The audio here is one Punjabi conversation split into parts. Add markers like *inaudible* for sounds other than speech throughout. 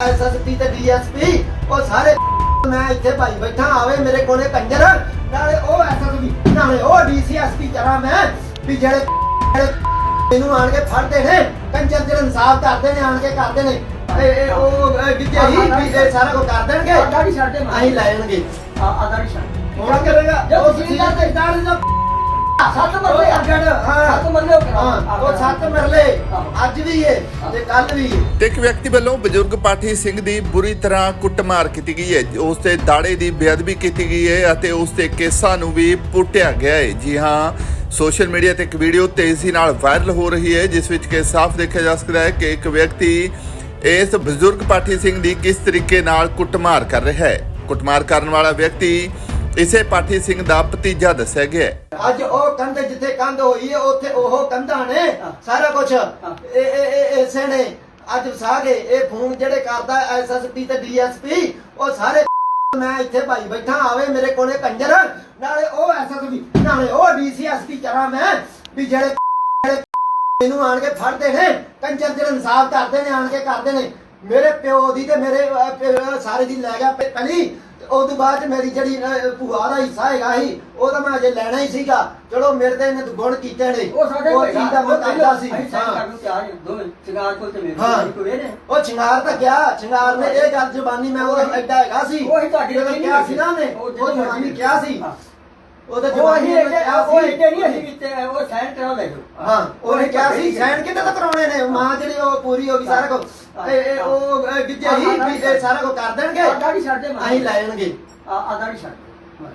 ਐਸਐਸਪੀ ਤੇ ਡੀਐਸਪੀ ਉਹ ਸਾਰੇ ਮੈਂ ਇੱਥੇ ਭਾਈ ਬੈਠਾ ਆਵੇ ਮੇਰੇ ਕੋਲੇ ਕੰਜਰ ਨਾਲੇ ਉਹ ਐਸਐਸਪੀ ਨਾਲੇ ਉਹ ਡੀਸੀਐਸਪੀ ਕਰਾਂ ਮੈਂ ਵੀ ਜਿਹੜੇ ਜਿਹੜੇ ਇਹਨੂੰ ਆਣ ਕੇ ਫੜਦੇ ਨੇ ਕੰਜਰ ਜਿਹੜੇ ਇਨਸਾਫ ਕਰਦੇ ਨੇ ਆਣ ਕੇ ਕਰਦੇ ਨੇ ਇਹ ਇਹ ਉਹ ਵਿਜੇ ਹੀ ਵੀ ਇਹ ਸਾਰਾ ਕੁਝ ਕਰ ਦੇਣਗੇ ਨਹੀਂ ਛੱਡਦੇ ਮੈਂ ਅਸੀਂ ਲੈ ਜਾਣਗੇ ਆਡਾ ਨਹੀਂ ਛੱਡ ਹੁਣ ਕਰੇਗਾ ਉਹ ਤੁਸੀਂ ਤਾਂ ਤਹਿਸੀਲਦਾਰ ਦਾ ਸੱਤ ਮਰਲੇ ਆ। ਅੱਗੜ ਹਾਂ। ਸੱਤ ਮਰਲੇ ਹੋ ਹਾਂ ਉਹ ਸੱਤ ਮਰਲੇ। ਅੱਜ ਵੀ ਹੈ ਤੇ ਕੱਲ ਵੀ ਤੇ ਇੱਕ ਵਿਅਕਤੀ ਵੱਲੋਂ ਬਜ਼ੁਰਗ ਪਾਠੀ ਸਿੰਘ ਦੀ ਬੁਰੀ ਤਰ੍ਹਾਂ ਕੁੱਟਮਾਰ ਕੀਤੀ ਗਈ ਹੈ। ਉਸ ਤੇ ਦਾੜੇ ਦੀ ਬੇਅਦਬੀ ਕੀਤੀ ਗਈ ਹੈ ਅਤੇ ਉਸ ਤੇ ਕੇਸਾਂ ਨੂੰ ਵੀ ਪੁੱਟਿਆ ਗਿਆ ਹੈ। ਜੀ ਹਾਂ ਸੋਸ਼ਲ ਮੀਡੀਆ ਤੇ ਇੱਕ ਵੀਡੀਓ ਤੇਜ਼ੀ ਨਾਲ ਵਾਇਰਲ ਹੋ ਰਹੀ ਹੈ ਜਿਸ ਵਿੱਚ ਕਿ ਸਾਫ਼ ਦੇਖਿਆ ਜਾ ਸਕਦਾ ਹੈ ਕਿ ਇੱਕ ਵਿਅਕਤੀ ਇਸ ਬਜ਼ੁਰਗ ਪਾਠੀ ਸਿੰਘ ਦੀ ਕਿਸ ਤਰੀਕੇ ਨਾਲ ਕੁੱਟਮਾਰ ਕਰ ਰਿਹਾ ਹੈ। ਕੁੱਟਮਾਰ ਕਰਨ ਵਾਲਾ ਵਿਅਕਤੀ ਇਸੇ ਪਾਠੀ ਸਿੰਘ ਦਾ ਭਤੀਜਾ ਦੱਸਿਆ ਗਿਆ ਹੈ। ਅੱਜ ਉਹ ਕੰਧ ਜਿੱਥੇ ਕੰਧ ਹੋਈ ਹੈ, ਉੱਥੇ ਉਹ ਕੰਧਾਂ ਨੇ ਸਾਰਾ ਕੁਝ ਇਹ ਇਹ ਇਸੇ ਨੇ। ਅੱਜ ਵਸਾ ਇਹ ਫੋਨ ਜਿਹੜੇ ਕਰਦਾ ਐਸਐਸਪੀ ਤੇ ਡੀਐਸਪੀ ਉਹ ਸਾਰੇ *laughs* ਮੈਂ ਇੱਥੇ ਭਾਈ ਬੈਠਾ, ਆਵੇ ਮੇਰੇ ਕੋਲੇ ਕੰਜਰ। ਨਾਲੇ ਉਹ ਐਸਐਸਪੀ ਨਾਲੇ ਉਹ ਡੀਸੀਐਸਪੀ ਕਰਾਂ ਮੈਂ, ਵੀ ਜਿਹੜੇ *laughs* *laughs* ਇਹਨੂੰ ਆਣ ਕੇ ਫੜਦੇ ਨੇ, ਕੰਜਰ ਜਿਹੜੇ ਇਨਸਾਫ ਕਰਦੇ ਨੇ, ਆਣ ਕੇ ਕਰਦੇ ਨੇ। ਮੇਰੇ ਪਿਓ ਦੀ ਤੇ ਮੇਰੇ ਸਾਰੇ ਦੀ ਲੈ ਗਿਆ ਪ- ਤੋਂ ਬਾਅਦ ਮੇਰੀ ਜਿਹੜੀ ਭੂਆ ਦਾ ਹਿੱਸਾ ਹੈਗਾ ਸੀ ਉਹ ਤਾਂ ਮੈਂ ਅਜੇ ਲੈਣਾ ਹੀ ਸੀਗਾ। ਚਲੋ ਮੇਰੇ ਤੇ ਇਹਨੇ ਗੁਣ ਕੀਤੇ ਨੇ। ਉਹ ਸਾਡੇ ਉਹ ਚੀਜ਼ ਦਾ ਮੈਂ ਕਰਦਾ ਸੀ। ਉਹ ਸ਼ਿੰਗਾਰ ਤਾਂ ਗਿਆ। ਸ਼ਿੰਗਾਰ ਨੇ ਇਹ ਗੱਲ ਜ਼ੁਬਾਨੀ ਮੈਂ ਉਹ ਐਡਾ ਹੈਗਾ ਸੀ। ਉਹੀ ਤੁਹਾਡੀ ਕਿਹਾ ਸੀ। ਨਾ ਨੇ ਉਹ ਜ਼ੁਬਾਨੀ ਕਿਹਾ ਸੀ। ਉਹ ਤਾਂ ਉਹ ਅਸੀਂ ਕਿਹਾ ਉਹ ਇਹਦੇ ਨਹੀਂ ਅਸੀਂ ਕੀਤੇ ਉਹ ਸਾਈਨ ਕਰਾ ਲੈ ਜਾਓ। ਹਾਂ ਉਹਨੇ ਕਿਹਾ ਸੀ ਸੈਨ ਕਿਤੇ ਤਾਂ ਕਰਾਉਣੇ ਨੇ? ਮਾਂ ਜਿਹੜੀ ਉਹ ਪੂਰੀ ਹੋ ਗਈ ਸਾਰਾ ਕੁਝ ਇਹ ਇਹ ਉਹ ਵਿਜੇ ਹੀ ਵੀ ਇਹ ਸਾਰਾ ਕੁਝ ਕਰ ਦੇਣਗੇ ਆਡਾ ਨਹੀਂ ਛੱਡਦੇ ਮੈਂ। ਅਸੀਂ ਲੈ ਜਾਣਗੇ। ਆਡਾ ਨਹੀਂ ਛੱਡ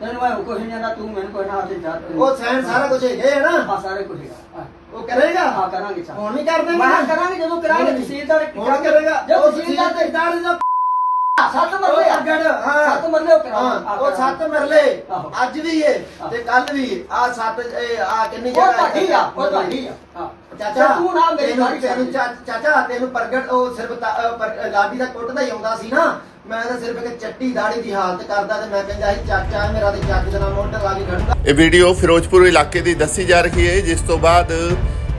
ਤੈਨੂੰ ਮੈਂ ਕੁਝ ਨਹੀਂ ਆਂਦਾ ਤੂੰ ਮੈਨੂੰ ਕੋਈ ਨਾ ਤੇ ਜਾ ਉਹ ਸੈਨ ਸਾਰਾ ਕੁਝ ਹੈਗੇ ਹੈ ਨਾ। ਆ ਸਾਰੇ ਕੁਝ ਹੈਗਾ। ਉਹ ਕਰੇਗਾ? ਆ ਕਰਾਂਗੇ ਚੱਲ। ਹੁਣ ਵੀ ਕਰ ਦੇਣਗੇ ਮੈਂ ਕਰਾਂਗੇ ਜਦੋਂ ਕਰਾਂਗੇ ਤਹਿਸੀਲਦਾਰ ਹੁਣ ਕਰੇਗਾ। ਜਦੋਂ ਉਹ ਤਹਿਸੀਲਦਾਰ ਤਹਿਸੀਲਦਾਰ ਦਾ ਸੱਤ ਮਰਲੇ ਆ। ਅੱਗੜ ਹਾਂ। ਸੱਤ ਮਰਲੇ ਹੋ ਉਹ ਸੱਤ ਮਰਲੇ ਆਹੋ। ਅੱਜ ਵੀ ਹੈ ਤੇ ਕੱਲ ਵੀ ਆ ਸੱਤ ਆ ਕਿੰਨੀ ਉਹ ਜਗ੍ਹਾ ਤੁਹਾਡੀ ਆ ਉਹ ਤੁਹਾਡੀ ਆ। ਹਾਂ। ਚਾਚਾ ਤੂੰ ਨਾ ਮੇਰੀ ਤੈਨੂੰ- ਗਾੜੀ ਤੈਨੂੰ ਚਾ- ਚਾਚਾ ਤੈਨੂੰ ਪ੍ਰਗਟ ਉਹ ਸਿਰਫ ਤਾ- ਅਹ ਪਰ- ਲਾਡੀ ਦਾ ਕੁੱਟਦਾ ਹੀ ਆਉਂਦਾ ਸੀ ਨਾ। ਮੈਂ ਤਾਂ ਸਿਰਫ ਇੱਕ ਚੱਟੀ ਦਾੜੀ ਦੀ ਹਾਲਤ ਕਰਦਾ ਤੇ ਮੈਂ ਕਹਿੰਦਾ ਸੀ ਚਾਚਾ ਮੇਰਾ ਤੇ ਚੱਕ ਦੇ ਮੋਢਾ ਲਾ ਕੇ ਖੜੂਗਾ ਇਹ ਵੀਡੀਓ ਫਿਰੋਜ਼ਪੁਰ ਇਲਾਕੇ ਦੀ ਦੱਸੀ ਜਾ ਰਹੀ ਹੈ ਜਿਸ ਤੋਂ ਬਾਅਦ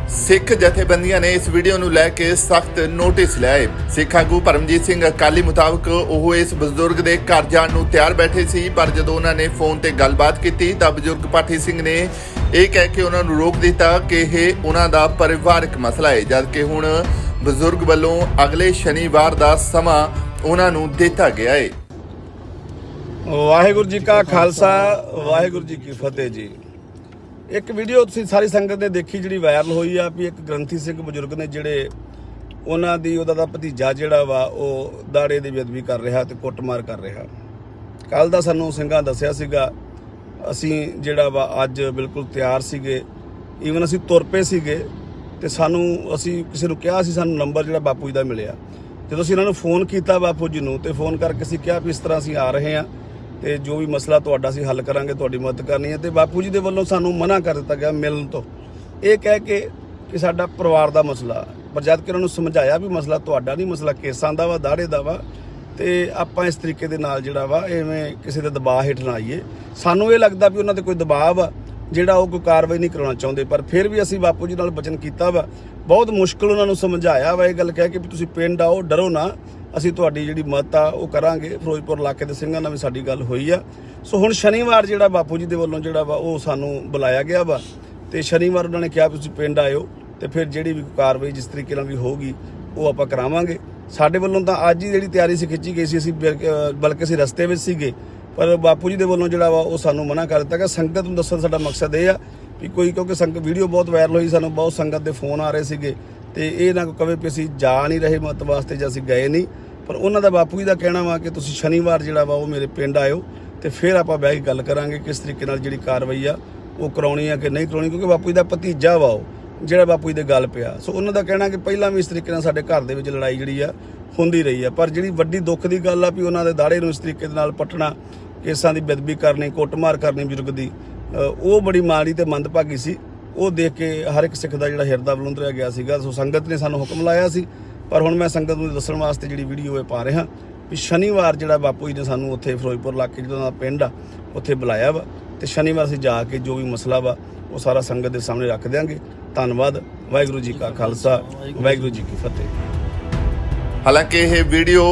ਸਿੱਖ ਜਥੇਬੰਦੀਆਂ ਨੇ ਇਸ ਵੀਡੀਓ ਨੂੰ ਲੈ ਕੇ ਸਖਤ ਨੋਟਿਸ ਲਿਆ ਸਿੱਖ ਆਗੂ ਪਰਮਜੀਤ ਸਿੰਘ ਅਕਾਲੀ ਮੁਤਾਬਕ ਉਹ ਇਸ ਬਜ਼ੁਰਗ ਦੇ ਘਰ ਜਾਣ ਨੂੰ ਤਿਆਰ ਬੈਠੇ ਸੀ, ਪਰ ਜਦੋਂ ਉਹਨਾਂ ਨੇ ਫੋਨ ਤੇ ਗੱਲਬਾਤ ਕੀਤੀ ਤਾਂ ਬਜ਼ੁਰਗ ਪਾਠੀ ਸਿੰਘ ਨੇ ਇਹ ਕਹਿ ਕੇ ਉਹਨਾਂ ਨੂੰ ਰੋਕ ਦਿੱਤਾ ਕਿ ਇਹ ਉਹਨਾਂ ਦਾ ਪਰਿਵਾਰਕ ਮਸਲਾ ਹੈ, ਜਦਕਿ ਹੁਣ ਬਜ਼ੁਰਗ ਵੱਲੋਂ ਅਗਲੇ ਸ਼ਨੀਵਾਰ ਦਾ ਸਮਾਂ ਉਹਨਾਂ ਨੂੰ ਦਿੱਤਾ ਗਿਆ ਹੈ। ਵਾਹਿਗੁਰੂ ਜੀ ਕਾ ਖਾਲਸਾ, ਵਾਹਿਗੁਰੂ ਜੀ ਕੀ ਫਤਿਹ ਜੀ। ਇੱਕ ਵੀਡੀਓ ਤੁਸੀਂ ਸਾਰੀ ਸੰਗਤ ਨੇ ਦੇਖੀ ਜਿਹੜੀ ਵਾਇਰਲ ਹੋਈ ਆ ਵੀ ਇੱਕ ਗ੍ਰੰਥੀ ਸਿੰਘ ਬਜ਼ੁਰਗ ਨੇ ਜਿਹੜੇ ਉਹਨਾਂ ਦੀ, ਉਹਦਾ ਦਾ ਭਤੀਜਾ ਜਿਹੜਾ ਵਾ, ਉਹ ਦਾੜੇ ਦੀ ਬੇਅਦਬੀ ਕਰ ਰਿਹਾ ਤੇ ਕੁੱਟਮਾਰ ਕਰ ਰਿਹਾ। ਕੱਲ ਦਾ ਸਾਨੂੰ ਸਿੰਘਾਂ ਦੱਸਿਆ ਸੀਗਾ, ਅਸੀਂ ਜਿਹੜਾ ਵਾ ਅੱਜ ਬਿਲਕੁਲ ਤਿਆਰ ਸੀਗੇ। ਈਵਨ ਅਸੀਂ ਤੁਰ ਪਏ ਸੀਗੇ ਤੇ ਸਾਨੂੰ, ਅਸੀਂ ਕਿਸੇ ਨੂੰ ਕਿਹਾ ਸੀ, ਸਾਨੂੰ ਨੰਬਰ ਜਿਹੜਾ ਬਾਪੂ ਜੀ ਦਾ ਮਿਲਿਆ। ਜਦੋਂ ਅਸੀਂ ਇਹਨਾਂ ਨੂੰ ਫੋਨ ਕੀਤਾ ਬਾਪੂ ਜੀ ਨੂੰ ਤੇ ਫੋਨ ਕਰਕੇ ਅਸੀਂ ਕਿਹਾ ਵੀ ਇਸ ਤਰ੍ਹਾਂ ਅਸੀਂ ਆ ਰਹੇ ਹਾਂ। ਤੇ ਜੋ ਵੀ ਮਸਲਾ ਤੁਹਾਡਾ ਅਸੀਂ ਹੱਲ ਕਰਾਂਗੇ, ਤੁਹਾਡੀ ਮਦਦ ਕਰਨੀ ਹੈ ਤੇ ਬਾਪੂ ਜੀ ਦੇ ਵੱਲੋਂ ਸਾਨੂੰ ਮਨਾ ਕਰ ਦਿੱਤਾ ਗਿਆ ਮਿਲਣ ਤੋਂ। ਇਹ ਕਹਿ ਕੇ ਕਿ ਸਾਡਾ ਪਰਿਵਾਰ ਦਾ ਮਸਲਾ, ਪਰ ਜਦ ਕਿ ਉਹਨਾਂ ਨੂੰ ਸਮਝਾਇਆ ਵੀ ਮਸਲਾ ਤੁਹਾਡਾ ਨਹੀਂ, ਮਸਲਾ ਕੇਸਾਂ ਦਾ ਵਾ, ਦਾੜੇ ਦਾ ਵਾ, ਤੇ ਆਪਾਂ ਇਸ ਤਰੀਕੇ ਦੇ ਨਾਲ ਜਿਹੜਾ ਵਾ, ਐਵੇਂ ਕਿਸੇ ਦੇ ਦਬਾਅ ਹੇਠ ਨਾ ਆਈਏ। ਸਾਨੂੰ ਇਹ ਲੱਗਦਾ ਵੀ ਉਹਨਾਂ ਤੇ ਕੋਈ ਦਬਾਅ ਵਾ, ਜਿਹੜਾ ਉਹ ਕੋਈ ਕਾਰਵਾਈ ਨਹੀਂ ਕਰਾਉਣਾ ਚਾਹੁੰਦੇ, ਪਰ ਫਿਰ ਵੀ ਅਸੀਂ ਬਾਪੂ ਜੀ ਨਾਲ ਬਚਨ ਕੀਤਾ ਵਾ। ਬਹੁਤ ਮੁਸ਼ਕਲ ਉਹਨਾਂ ਨੂੰ ਸਮਝਾਇਆ ਵਾ ਇਹ ਗੱਲ ਕਹਿ ਕੇ ਵੀ ਤੁਸੀਂ ਪਿੰਡ ਆਓ, ਡਰੋ ਨਾ। ਅਸੀਂ ਤੁਹਾਡੀ ਜਿਹੜੀ ਮਦਦ ਆ, ਉਹ ਕਰਾਂਗੇ। ਫਿਰੋਜ਼ਪੁਰ ਇਲਾਕੇ ਦੇ ਸਿੰਘਾਂ ਨਾਲ ਵੀ ਸਾਡੀ ਗੱਲ ਹੋਈ ਆ। ਸੋ ਹੁਣ ਸ਼ਨੀਵਾਰ ਜਿਹੜਾ ਬਾਪੂ ਜੀ ਦੇ ਵੱਲੋਂ ਜਿਹੜਾ ਵਾ, ਉਹ ਸਾਨੂੰ ਬੁਲਾਇਆ ਗਿਆ ਵਾ। ਤੇ ਸ਼ਨੀਵਾਰ ਉਹਨਾਂ ਨੇ ਕਿਹਾ ਵੀ ਤੁਸੀਂ ਪਿੰਡ ਆਇਓ ਤੇ ਫਿਰ ਜਿਹੜੀ ਵੀ ਕਾਰਵਾਈ ਜਿਸ ਤਰੀਕੇ ਨਾਲ ਵੀ ਹੋਊਗੀ, ਉਹ ਆਪਾਂ ਕਰਾਵਾਂਗੇ। ਸਾਡੇ ਵੱਲੋਂ ਤਾਂ ਅੱਜ ਹੀ ਜਿਹੜੀ ਤਿਆਰੀ ਸੀ, ਖਿੱਚੀ ਗਈ ਸੀ ਅਸੀਂ ਬਲਕਿ ਅਸੀਂ ਰਸਤੇ ਵਿੱਚ ਸੀਗੇ। ਪਰ ਬਾਪੂ ਜੀ ਦੇ ਵੱਲੋਂ ਜਿਹੜਾ ਵਾ, ਉਹ ਸਾਨੂੰ ਮਨਾ ਕਰ ਦਿੱਤਾ ਕਿ ਸੰਗਤ ਨੂੰ ਦੱਸਣ ਦਾ ਸਾਡਾ ਮਕਸਦ ਇਹ ਆ ਵੀ ਕੋਈ, ਕਿਉਂਕਿ ਸੰਗਤ ਵੀਡੀਓ ਬਹੁਤ ਵਾਇਰਲ ਹੋਈ ਸਾਨੂੰ, ਬਹੁਤ ਸੰਗਤ ਦੇ ਫੋਨ ਆ ਰਹੇ ਸੀਗੇ। ਤੇ ਇਹ ਨਾ ਕੋਈ ਕਵੇ ਵੀ ਅਸੀਂ ਜਾ ਨਹੀਂ ਰਹੇ ਮਤ ਵਾਸਤੇ ਜਾਂ ਅਸੀਂ ਗਏ ਨਹੀਂ, ਪਰ ਉਹਨਾਂ ਦਾ ਬਾਪੂ ਜੀ ਦਾ ਕਹਿਣਾ ਵਾ ਕਿ ਤੁਸੀਂ ਸ਼ਨੀਵਾਰ ਜਿਹੜਾ ਵਾ ਉਹ ਮੇਰੇ ਪਿੰਡ ਆਇਓ ਤੇ ਫਿਰ ਆਪਾਂ ਬਹਿ ਕੇ ਗੱਲ ਕਰਾਂਗੇ ਕਿਸ ਤਰੀਕੇ ਨਾਲ ਜਿਹੜੀ ਕਾਰਵਾਈ ਆ ਉਹ ਕਰਾਉਣੀ ਆ ਕਿ ਨਹੀਂ ਕਰਾਉਣੀ, ਕਿਉਂਕਿ ਬਾਪੂ ਜੀ ਦਾ ਭਤੀਜਾ ਵਾ ਉਹ, ਜਿਹੜਾ ਬਾਪੂ ਜੀ ਦੇ ਗੱਲ ਪਿਆ। ਸੋ ਉਹਨਾਂ ਦਾ ਕਹਿਣਾ ਕਿ ਪਹਿਲਾਂ ਵੀ ਇਸ ਤਰੀਕੇ ਨਾਲ ਸਾਡੇ ਘਰ ਦੇ ਵਿੱਚ ਲੜਾਈ ਜਿਹੜੀ ਆ ਹੁੰਦੀ ਰਹੀ ਆ, ਪਰ ਜਿਹੜੀ ਵੱਡੀ ਦੁੱਖ ਦੀ ਗੱਲ ਆ ਵੀ ਉਹਨਾਂ ਦੇ ਦਾੜੇ ਨੂੰ ਇਸ ਤਰੀਕੇ ਦੇ ਨਾਲ ਪਟਣਾ, ਕੇਸਾਂ ਦੀ ਬੇਦਬੀ ਕਰਨੀ, ਕੁੱਟਮਾਰ ਕਰਨੀ ਬਜ਼ੁਰਗ ਦੀ ਉਹ ਬੜੀ ਮਾੜੀ ਤੇ ਮੰਦਭਾਗੀ ਸੀ। ਉਹ ਦੇਖ ਕੇ ਹਰ ਇੱਕ ਸਿੱਖ ਦਾ ਜਿਹੜਾ ਹਿਰਦਾ ਬਲੁੰਦਰਿਆ ਗਿਆ ਸੀਗਾ। ਸੋ ਸੰਗਤ ਨੇ ਸਾਨੂੰ ਹੁਕਮ ਲਾਇਆ ਸੀ। ਪਰ ਹੁਣ ਮੈਂ ਸੰਗਤ ਨੂੰ ਦੱਸਣ ਵਾਸਤੇ ਜਿਹੜੀ ਵੀਡੀਓ ਇਹ ਪਾ ਰਿਹਾ ਵੀ ਸ਼ਨੀਵਾਰ ਜਿਹੜਾ ਬਾਪੂ ਜੀ ਨੇ ਸਾਨੂੰ ਉੱਥੇ ਫਿਰੋਜ਼ਪੁਰ ਇਲਾਕੇ ਜਿਹਦਾ ਦਾ ਪਿੰਡ ਆ, ਉੱਥੇ ਬੁਲਾਇਆ ਵਾ ਤੇ ਸ਼ਨੀਵਾਰ ਅਸੀਂ ਜਾ ਕੇ ਜੋ ਵੀ ਮਸਲਾ ਵਾ ਉਹ ਸਾਰਾ ਸੰਗਤ ਦੇ ਸਾਹਮਣੇ ਰੱਖ ਦਿਆਂਗੇ। ਧੰਨਵਾਦ। ਵਾਹਿਗੁਰੂ ਜੀ ਕਾ ਖਾਲਸਾ, ਵਾਹਿਗੁਰੂ ਜੀ ਕੀ ਫਤਿਹ। ਹਾਲਾਂਕਿ ਇਹ ਵੀਡੀਓ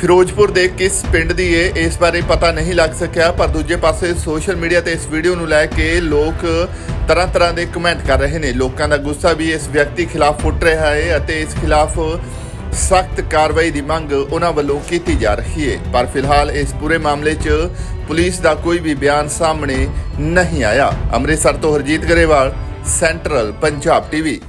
ਫਿਰੋਜ਼ਪੁਰ ਦੇ ਕਿਸ ਪਿੰਡ ਦੀ ਏ, ਇਸ ਬਾਰੇ ਪਤਾ ਨਹੀਂ ਲੱਗ ਸਕਿਆ, ਪਰ ਦੂਜੇ ਪਾਸੇ ਸੋਸ਼ਲ ਮੀਡੀਆ ਤੇ ਇਸ ਵੀਡੀਓ ਨੂੰ ਲੈ ਕੇ ਲੋਕ ਤਰ੍ਹਾਂ ਤਰ੍ਹਾਂ ਦੇ ਕਮੈਂਟ ਕਰ ਰਹੇ ਨੇ। ਲੋਕਾਂ ਦਾ ਗੁੱਸਾ ਵੀ ਇਸ ਵਿਅਕਤੀ ਖਿਲਾਫ ਫੁੱਟ ਰਿਹਾ ਹੈ ਅਤੇ ਇਸ ਖਿਲਾਫ ਸਖਤ ਕਾਰਵਾਈ ਦੀ ਮੰਗ ਉਹਨਾਂ ਵੱਲੋਂ ਕੀਤੀ ਜਾ ਰਹੀ ਹੈ ਪਰ ਫਿਲਹਾਲ ਇਸ ਪੂਰੇ ਮਾਮਲੇ 'ਚ ਪੁਲਿਸ ਦਾ ਕੋਈ ਵੀ ਬਿਆਨ ਸਾਹਮਣੇ ਨਹੀਂ ਆਇਆ। ਅੰਮ੍ਰਿਤਸਰ ਤੋਂ ਹਰਜੀਤ ਗਰੇਵਾਲ, ਸੈਂਟਰਲ ਪੰਜਾਬ ਟੀਵੀ।